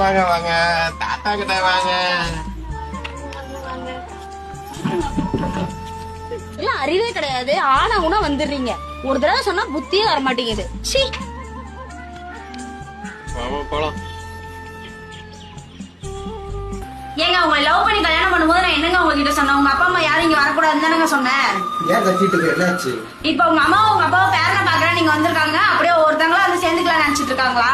வாங்க வாங்க. தாத்தா கிட்ட வாங்க. அறிவே கிடையாது. ஆனா உன வந்துடுறீங்க. ஒரு தடவை சொன்னா புத்தியே வர மாட்டேங்குது சீ ஏங்க உங்களை லவ் பண்ணி கல்யாணம் பண்ணும்போது நான் என்னங்க உங்ககிட்ட சொன்னேன்? உங்க அப்பா அம்மா யாரும் இங்க வரக்கூடாதுன்னு தானங்க சொன்னேன்? ஏன் கத்திட்டு இருக்க என்னாச்சு? இப்ப உங்க அம்மா உங்க அப்பாவை பேரனை பாக்குறேன் நீங்க வந்திருக்காங்க. அப்படியே ஒருத்தங்களா வந்து சேர்ந்துக்கலாம் நினைச்சிட்டு இருக்காங்களா?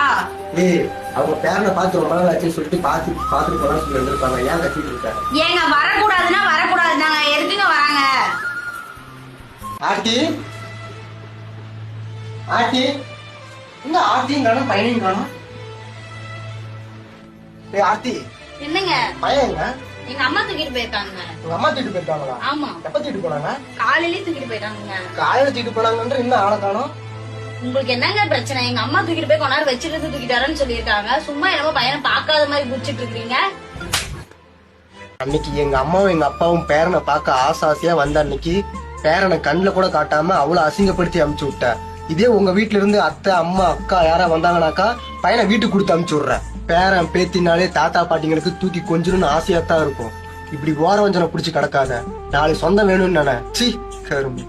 ஏய் அவங்க பேரனை பார்த்து ரொம்ப நாள் ஆச்சுன்னு சொல்லிட்டு பார்த்து பார்த்துட்டு போலாம் சொல்லி வந்திருப்பாங்க. ஏன் கத்திட்டு இருக்க? ஏங்க வரக்கூடாதுன்னா வரக்கூடாது நாங்க எதுக்குங்க வராங்க? ஆர்த்தி? ஆர்த்தி? இந்த ஆர்த்தியும் காணும் பையனையும் காணும் ஏய் ஆர்த்தி. என்னங்க? பையங்க எங்க? அம்மா தூக்கிட்டு போயிருக்காங்க. உங்க அம்மா தூக்கிட்டு போயிருக்காங்களா? ஆமா. எப்ப தூக்கிட்டு போனாங்க? காலையிலேயே தூக்கிட்டு போயிட்டாங்க காலையில தூக்கிட்டு போனாங்கன்ற இன்னும் ஆளை காணும்? உங்களுக்கு என்னங்க பிரச்சனை? எங்க அம்மா தூக்கிட்டு போய் கொண்டாரு வச்சிருந்து தூக்கிட்டாருன்னு சொல்லியிருக்காங்க. சும்மா என்னமோ பையனை பார்க்காத மாதிரி குடிச்சிட்டு இருக்கீங்க அன்னைக்கு எங்க அம்மாவும் எங்க அப்பாவும் பேரனை பார்க்க ஆசை ஆசையா வந்த அன்னைக்கு பேரனை கண்ணில் கூட காட்டாம அவ்வளவு அசிங்கப்படுத்தி அமுச்சு விட்ட. இதே உங்க வீட்ல இருந்து அத்தை அம்மா அக்கா யாரா வந்தாங்கனாக்கா பையனை வீட்டுக்கு கொடுத்து அமுச்சு விடுறேன் பேரன் பேத்தினாலே தாத்தா பாட்டிங்களுக்கு தூக்கி கொஞ்சணும்னு ஆசையா தான் இருக்கும். இப்படி ஓர வஞ்சனை புடிச்சு கிடக்காத. நாளை சொந்தம் வேணும்னு நினை. சி கரும்பு